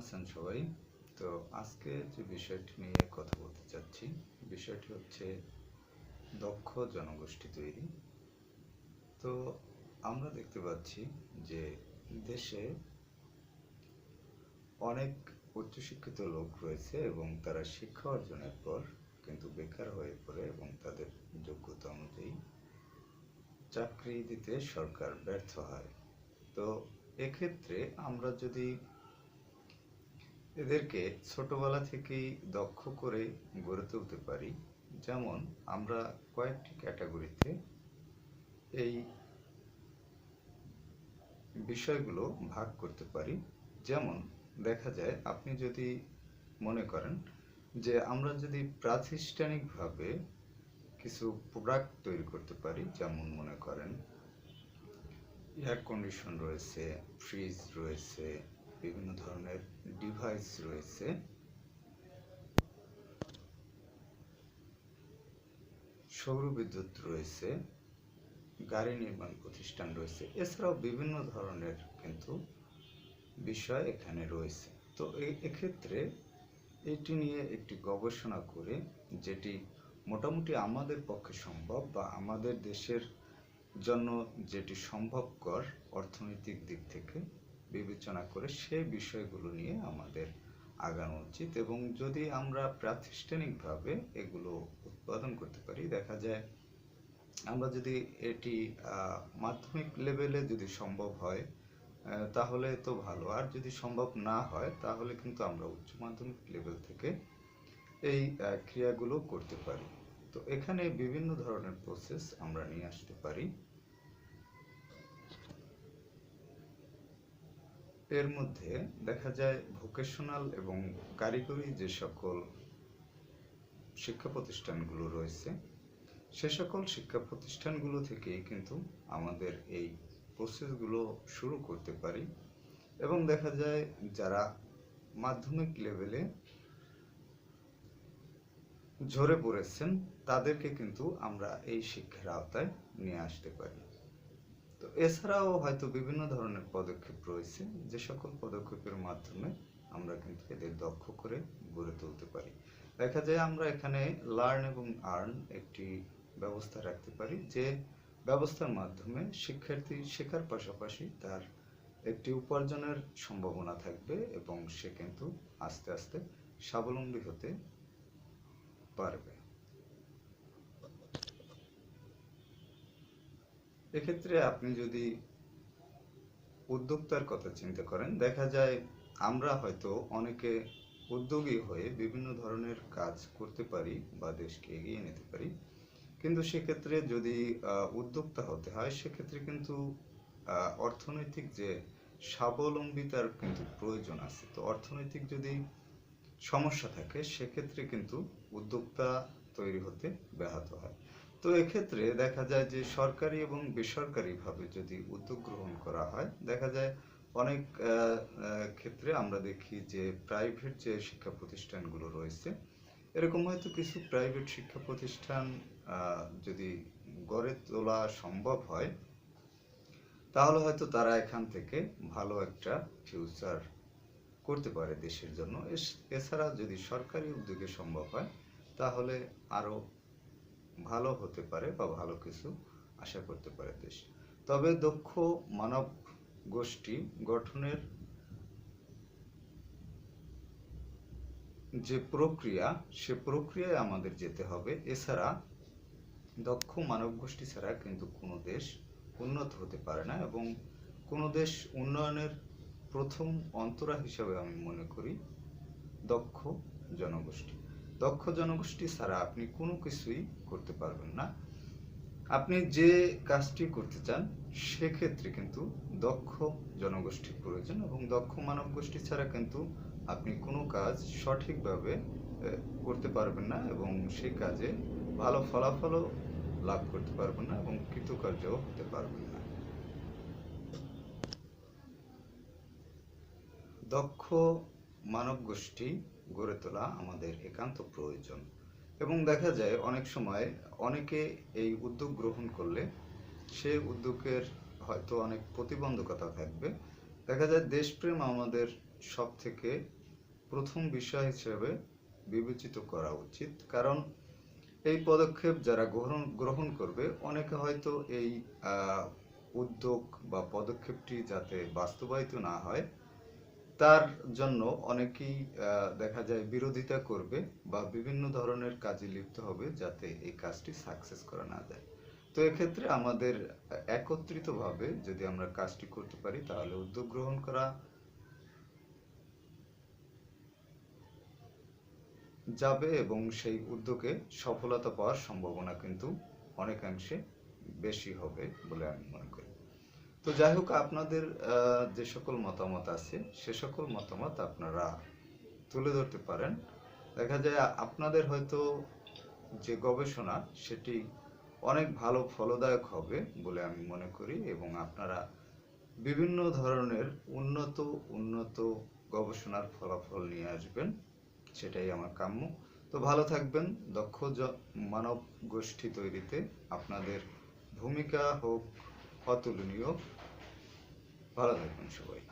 আছেন সবাই। তো আজকে যে বিষয়টি নিয়ে কথা বলতে চাচ্ছি, বিষয়টি হচ্ছে দক্ষ জনগোষ্ঠী তৈরি। তো আমরা দেখতে পাচ্ছি যে দেশে অনেক উচ্চশিক্ষিত লোক রয়েছে এবং তারা শিক্ষা অর্জনের পর কিন্তু বেকার হয়ে পড়ে এবং তাদের যোগ্যতা অনুযায়ী চাকরি দিতে সরকার ব্যর্থ হয়। তো এক্ষেত্রে আমরা যদি এদেরকে ছোটবেলা থেকেই দক্ষ করে গড়ে তুলতে পারি। যেমন আমরা কয়েকটি ক্যাটাগরিতে এই বিষয়গুলো ভাগ করতে পারি। যেমন দেখা যায়, আপনি যদি মনে করেন যে আমরা যদি প্রাতিষ্ঠানিকভাবে কিছু প্রোডাক্ট তৈরি করতে পারি, যেমন মনে করেন এয়ার কন্ডিশন রয়েছে ফ্রিজ রয়েছে বিভিন্ন ধরনের ডিভাইস রয়েছে। সৌর বিদ্যুৎ রয়েছে, গাড়ি নির্মাণ প্রতিষ্ঠান রয়েছে, এছাড়াও বিভিন্ন ধরনের কিন্তু বিষয় এখানে রয়েছে। তো এ- এক্ষেত্রে এটি নিয়ে একটি গবেষণা করে, যেটি মোটামুটি আমাদের পক্ষে সম্ভব বা আমাদের দেশের জন্য যেটি সম্ভবকর অর্থনৈতিক দিক থেকে বিবেচনা করে সেই বিষয়গুলো নিয়ে আমাদের আগানো উচিত এবং যদি আমরা প্রাতিষ্ঠানিকভাবে এগুলো উৎপাদন করতে পারি, দেখা যায় আমরা যদি এটি মাধ্যমিক লেভেলে যদি সম্ভব হয় তাহলে তো ভালো। আর যদি সম্ভব না হয়, তাহলে কিন্তু আমরা উচ্চ মাধ্যমিক লেভেল থেকে এই ক্রিয়াগুলো করতে পারি। তো এখানে বিভিন্ন ধরনের প্রসেস আমরা নিয়ে আসতে পারি। এর মধ্যে দেখা যায় ভোকেশনাল এবং কারিগরি যে সকল শিক্ষা প্রতিষ্ঠানগুলো রয়েছে, সে সকল শিক্ষা প্রতিষ্ঠানগুলো থেকেই কিন্তু আমাদের এই প্রসেসগুলো শুরু করতে পারি। এবং দেখা যায় যারা মাধ্যমিক লেভেলে ঝরে পড়েছেন, তাদেরকে কিন্তু আমরা এই শিক্ষার আওতায় নিয়ে আসতে পারি। তো এছাড়াও হয়তো বিভিন্ন ধরনের পদক্ষেপ রয়েছে, যে সকল পদক্ষেপের মাধ্যমে আমরা কিন্তু এদের দক্ষ করে গড়ে তুলতে পারি। দেখা যায় আমরা এখানে লার্ন এবং আর্ন একটি ব্যবস্থা রাখতে পারি, যে ব্যবস্থার মাধ্যমে শিক্ষার্থী শেখার পাশাপাশি তার একটি উপার্জনের সম্ভাবনা থাকবে এবং সে কিন্তু আস্তে আস্তে স্বাবলম্বী হতে পারবে। এক্ষেত্রে আপনি যদি উদ্যোক্তার কথা চিন্তা করেন, দেখা যায় আমরা হয়তো অনেকে উদ্যোগী হয়ে বিভিন্ন ধরনের কাজ করতে পারি বা দেশকে এগিয়ে নিতে পারি। কিন্তু সেক্ষেত্রে যদি উদ্যোক্তা হতে হয়, সেক্ষেত্রে কিন্তু অর্থনৈতিক যে স্বাবলম্বিতার কিন্তু প্রয়োজন আছে। তো অর্থনৈতিক যদি সমস্যা থাকে, সেক্ষেত্রে কিন্তু উদ্যোক্তা তৈরি হতে ব্যাহত হয়। তো এক্ষেত্রে দেখা যায় যে সরকারি এবং বেসরকারিভাবে যদি উদ্যোগ গ্রহণ করা হয়, দেখা যায় অনেক ক্ষেত্রে আমরা দেখি যে প্রাইভেট যে শিক্ষা প্রতিষ্ঠানগুলো রয়েছে, এরকম হয়তো কিছু প্রাইভেট শিক্ষা প্রতিষ্ঠান যদি গড়ে তোলা সম্ভব হয়, তাহলে হয়তো তারা এখান থেকে ভালো একটা ফিউচার করতে পারে দেশের জন্য। এছাড়া যদি সরকারি উদ্যোগে সম্ভব হয়, তাহলে আরও ভালো হতে পারে বা ভালো কিছু আশা করতে পারে দেশ। তবে দক্ষ মানব গোষ্ঠী গঠনের যে প্রক্রিয়া, সে প্রক্রিয়ায় আমাদের যেতে হবে। এছাড়া দক্ষ মানব গোষ্ঠী ছাড়া কিন্তু কোনো দেশ উন্নত হতে পারে না এবং কোনো দেশ উন্নয়নের প্রথম অন্তরা হিসাবে আমি মনে করি দক্ষ জনগোষ্ঠী। দক্ষ জনগোষ্ঠী ছাড়া আপনি কোনো কিছুই করতে পারবেন না। আপনি যে কাজটি করতে চান, সেক্ষেত্রে কিন্তু দক্ষ জনগোষ্ঠীর প্রয়োজন এবং দক্ষ মানব গোষ্ঠী ছাড়া কিন্তু আপনি কোনো কাজ সঠিকভাবে করতে পারবেন না এবং সেই কাজে ভালো ফলাফলও লাভ করতে পারবেন না এবং কৃতকার্যও হতে পারবেন না। দক্ষ মানব গোষ্ঠী গড়ে তোলা আমাদের একান্ত প্রয়োজন। এবং দেখা যায় অনেক সময় অনেকে এই উদ্যোগ গ্রহণ করলে সে উদ্যোগের হয়তো অনেক প্রতিবন্ধকতা থাকবে। দেখা যায় দেশপ্রেম আমাদের সব থেকে প্রথম বিষয় হিসেবে বিবেচিত করা উচিত। কারণ এই পদক্ষেপ যারা গ্রহণ গ্রহণ করবে, অনেকে হয়তো এই উদ্যোগ বা পদক্ষেপটি যাতে বাস্তবায়িত না হয় তার জন্য অনেকেই দেখা যায় বিরোধিতা করবে বা বিভিন্ন ধরনের কাজে লিপ্ত হবে যাতে এই কাজটি সাকসেস করা না যায়। তো এক্ষেত্রে আমাদের একত্রিতভাবে যদি আমরা কাজটি করতে পারি, তাহলে উদ্যোগ গ্রহণ করা যাবে এবং সেই উদ্যোগে সফলতা পাওয়ার সম্ভাবনা কিন্তু অনেকাংশে বেশি হবে বলে আমি মনে করি। তো যাই হোক আপনাদের যে সকল মতামত আছে, সে সকল মতামত আপনারা তুলে ধরতে পারেন। দেখা যায়, আপনাদের হয়তো যে গবেষণা, সেটি অনেক ভালো ফলদায়ক হবে বলে আমি মনে করি এবং আপনারা বিভিন্ন ধরনের উন্নত উন্নত গবেষণার ফলাফল নিয়ে আসবেন, সেটাই আমার কাম্য। তো ভালো থাকবেন, দক্ষ মানব গোষ্ঠী তৈরিতে আপনাদের ভূমিকা হোক অতুলনীয় ভালো থাকবেন সবাই